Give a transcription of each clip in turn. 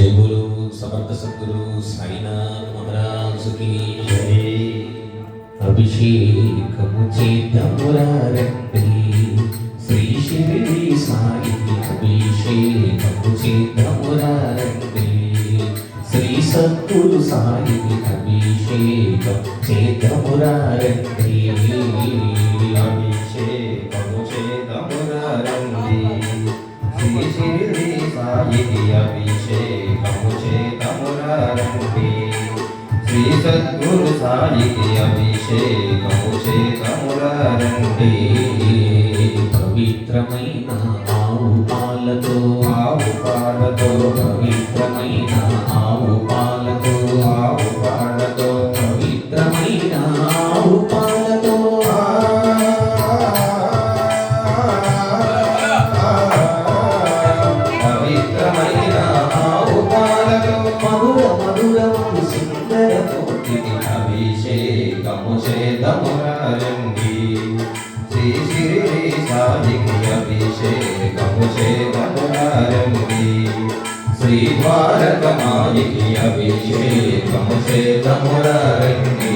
జై గురు సమర్థ సద్గురు సాయినాథ్ మహారాజుకి జై. అభిషేకము చేద్దామురారండి. శ్రీ శిరిడి సాయి అభిషేకము చేద్దామురారండి. శ్రీ సద్గురు సాయి అభిషేకం చేద్దామురారండి. అభిషేకము చేతమురండి శ్రీ శిరిడి సద్గురు సాయికి అభిషేకము చేతమురండి పవిత్రమైన అభిషేకము చేతమురండి శ్రీ శ్రీ సాధికి అభిషేకము చేతమురండి శ్రీ ద్వారకమాయికి అభిషేకము చేతమురండి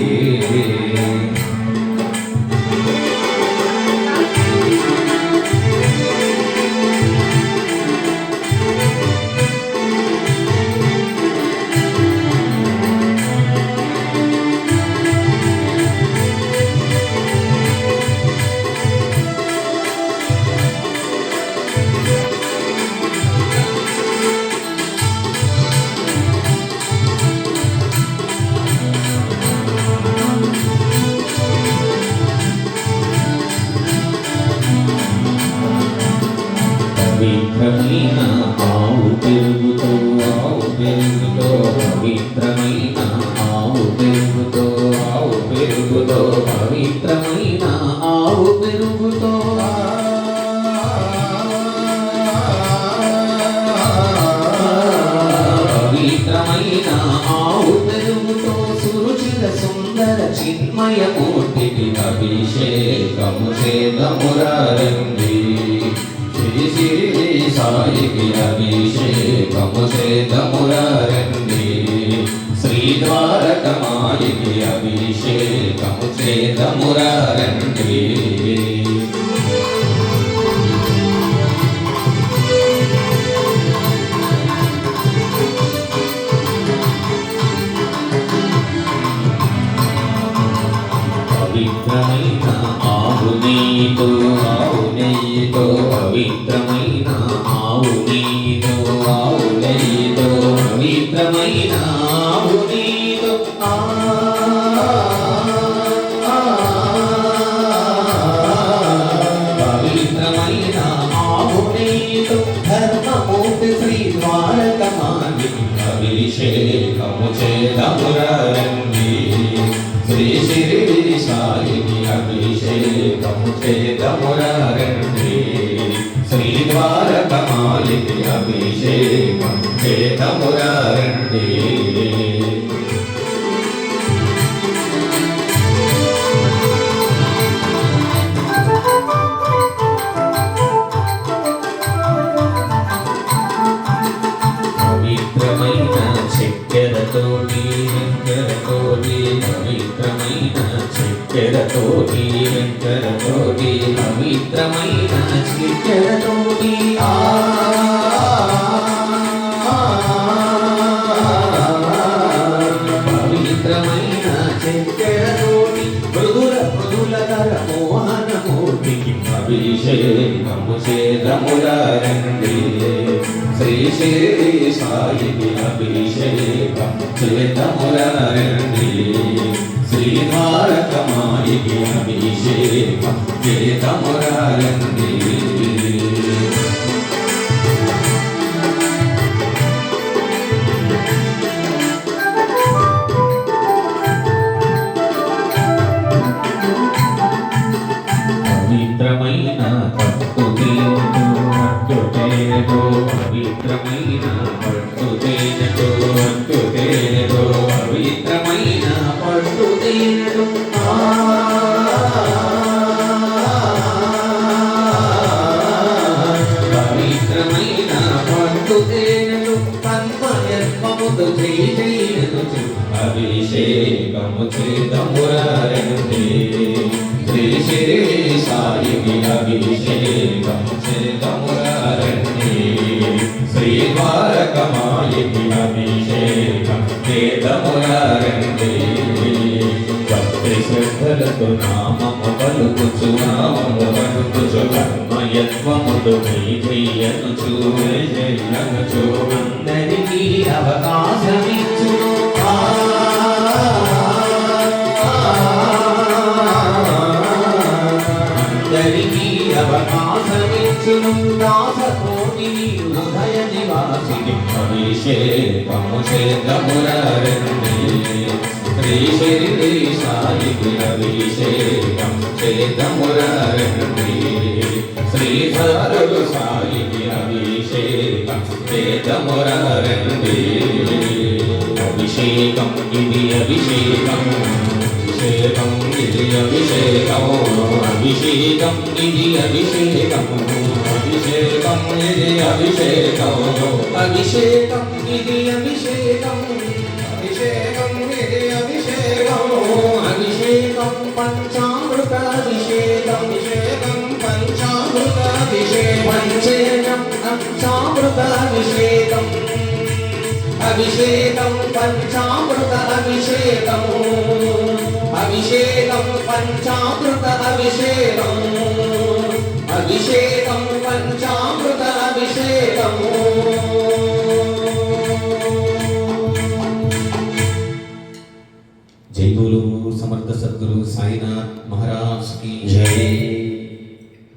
పవిత్రమైన ఆవు పెరుగుతో ఆవు పెరుగుతో పవిత్రమైన ఆవు పెరుగుతో ఆవు పెరుగుతో పవిత్రమైన ఆవు పెరుగుతో. పవిత్రమైన ఆవు పెరుగుతో సురుచిర సుందర చిన్మయ మూర్తికి అభిషేకము చేతమురండి శ్రీ సాయికి అభిషేకము చేతమురండి శ్రీ ద్వారకమాయికి అభిషేకము చేతమురండి పవిత్రమైన ఆవు నెయ్యితో ఆవు నెయ్యితో పవిత్రమైన ఆవు నెయ్యితో ఆవు నెయ్యితో పవిత్రమైన ఆవు నెయ్యితో పవిత్రమైన ఆవు నెయ్యితో ధర్మమూర్తి శ్రీ ద్వారకమాని అభిషేకము చేతమురండి శ్రీ శ్రీ సాయికి అభిషేకము చేతమురండి అభిషేకం చేతమురండి పవిత్రమైన చక్కెరతోటి వెంకరతోటి పవిత్రమైన చక్కెరతోటి వెంకరతోటి పవిత్రమైన చక్కెరతోటి ఆ మృదుల మృదులకర శ్రీ శిరిడి సాయికి అభిషేకం చేతమురండి శ్రీ అభిషేకం తన్మయత్వముతో జై జైననుచు అభిషేకము చేతమురారండి శ్రీ శిరిడి సాయికి అభిషేకము చేతమురారండి శ్రీ ద్వారకమాయి అభిషేకం చేతమురారండి భక్తి శ్రద్ధలతో నామము పలుకుచు నామము పలుకుచు కర్మయత్వముతో జై జయనుచు జై జయనుచు వందే అవకాశమిచ్చును. ఆ, అందరికీ అవకాశమిచ్చును. దాసకోటిని హృదయ నివాసిని అభిషేకము చేతమురారండి శ్రీ శిరిడి సాయికి అభిషేకం చేతమురారండి శ్రీధరుడు సాయి అభిషేకం చేతమురారండి అభిషేకం ఇది అభిషేకం. అభిషేకం ఇది అభిషేకం. అభిషేకం ఇది అభిషేకం. అభిషేకం ఇది అభిషేకం. అభిషేకం ఇది అభిషేకం. అభిషేకం ఇది అభిషేకం. అభిషేకం పంచామృత అభిషేకం అభిషేకం పంచామృత అభిషేకం పంచామృతాభిషేకం. అభిషేకం పంచామృత అభిషేకము అభిషేకం పంచామృత అభిషేకము అభిషేకం పంచామృత అభిషేకము సమర్థ సద్గురు సాయినా